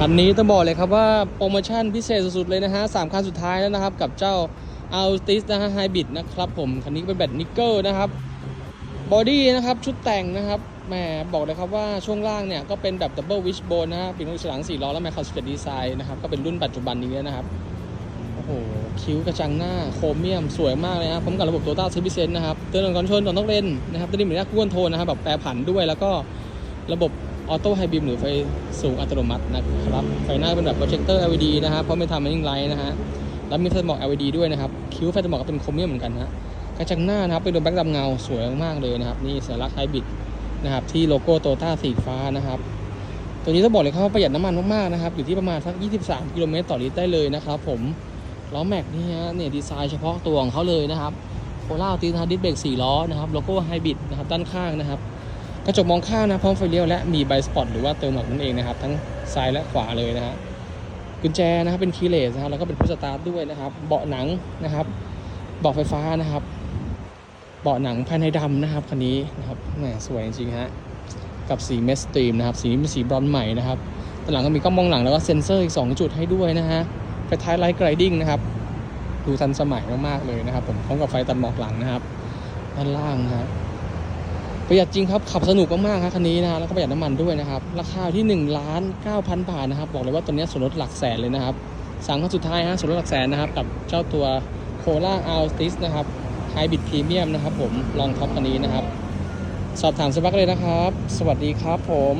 คันนี้ต้องบอกเลยครับว่าโปรโมชั่นพิเศษสุดๆเลยนะฮะสามคันสุดท้ายแล้วนะครับ กับเจ้า a l t i s นะฮะไฮบริดนะครับผม คันนี้เป็นแบตนิกเกิลนะครับบอดี้นะครับชุดแต่งนะครับแหมบอกเลยครับว่าช่วงล่างเนี่ย ก็เป็นแบบดับเบิลวิชโบนนะฮะปีกนกฉลัง4ล้อ และแมคคาสเปดดีไซน์นะครับ ก็เป็นรุ่นปัจจุบันนี้นะครับ โอ้โห คิ้วกระจังหน้าโครเมียมสวยมากเลยครับพร้อมกับระบบโตต้าเซฟิเซนนะครับเตือนก่อนชนก่อนต้องเล่นนะครับตัวนี้เหมือนกับกู้นโทนนะครับแบบแปรผันด้วยแล้วก็ ระบบออโต้ไฮบีมหรือไฟสูงอัตโนมัตินะครับ ไฟหน้าเป็นแบบโปรเจคเตอร์ LED นะฮะเพราะไม่ทำมันยิ่งไลท์นะฮะ แล้วมีไฟหมอก LED ด้วยนะครับ คิ้วไฟหมอกก็เป็นโครเมียมเหมือนกันนะฮะกระจังหน้านะครับเป็นโดมแบ็กดำเงาสวยมากๆเลยนะครับ นี่สัญลักษณ์ไฮบริดนะครับที่โลโก้โตต้าสีฟ้านะครับ ตัวนี้ต้องบอกเลยครับว่าประหยัดน้ำมันมากๆนะครับ อยู่ที่ประมาณสัก 23 กิโลเมตรต่อลิตรได้เลยนะครับผม ล้อแม็กนี่ฮะเนี่ยดีไซน์เฉพาะตัวของเขาเลยนะครับโคล่าตีนฮาร์ดดิสเบรก4ล้อนะครับ โลโก้ไฮบริดนะครับด้านข้างนะครับ กระจกมองข้างนะพร้อมไฟเลี้ยวและมีไบสปอตหรือว่าเติมหมอกนั่นเองนะครับทั้งซ้ายและขวาเลยนะฮะกุญแจนะครับเป็นคีย์เลสนะครับแล้วก็เป็นพุชสตาร์ทด้วยนะครับ เบาะหนังนะครับเบาะไฟฟ้านะครับ เบาะหนังภายในดำนะครับคันนี้นะครับแหมสวยจริงๆฮะกับสีเมสตรีมนะครับสีนี้เป็นสีบรอนซ์ใหม่นะครับด้านหลังก็มีกล้องมองหลังแล้วก็เซ็นเซอร์อีก 2 จุดให้ด้วยนะฮะไฟท้ายไลท์ไกรดิ้งนะครับดูทันสมัยมากๆเลยนะครับ ผมพร้อมกับไฟตัดหมอกหลังนะครับ ด้านล่างนะฮะ ประหยัดจริงครับ ขับสนุกมากๆครับคันนี้นะแล้วก็ประหยัดน้ำมันด้วยนะครับ ราคาที่1ล้านเก้าพันบาทนะครับ บอกเลยว่าตัวนี้ส่วนลดหลักแสนเลยนะครับสามคันสุดท้ายฮะส่วนลดหลักแสนนะครับ กับเจ้าตัวโคล่าอัลติสนะครับไฮบริดพรีเมียมนะครับผมลองท็อปคันนี้นะครับ สอบถามสปักเลยนะครับ สวัสดีครับผม